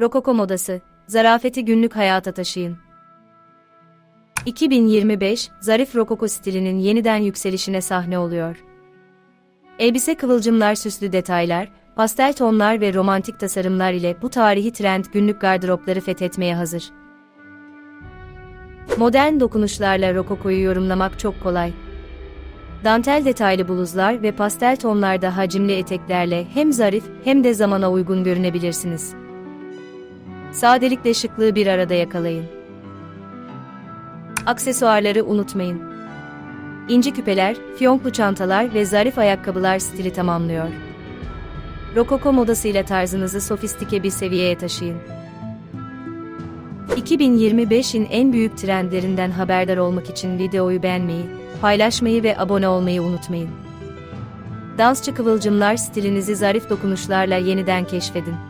Rokoko modası, zarafeti günlük hayata taşıyın. 2025, zarif rokoko stilinin yeniden yükselişine sahne oluyor. Elbise kıvılcımlar süslü detaylar, pastel tonlar ve romantik tasarımlar ile bu tarihi trend günlük gardıropları fethetmeye hazır. Modern dokunuşlarla rokokoyu yorumlamak çok kolay. Dantel detaylı bluzlar ve pastel tonlarda hacimli eteklerle hem zarif hem de zamana uygun görünebilirsiniz. Sadelikle şıklığı bir arada yakalayın. Aksesuarları unutmayın. İnci küpeler, fiyonklu çantalar ve zarif ayakkabılar stili tamamlıyor. Rokoko modasıyla tarzınızı sofistike bir seviyeye taşıyın. 2025'in en büyük trendlerinden haberdar olmak için videoyu beğenmeyi, paylaşmayı ve abone olmayı unutmayın. Dansçı kıvılcımlar stilinizi zarif dokunuşlarla yeniden keşfedin.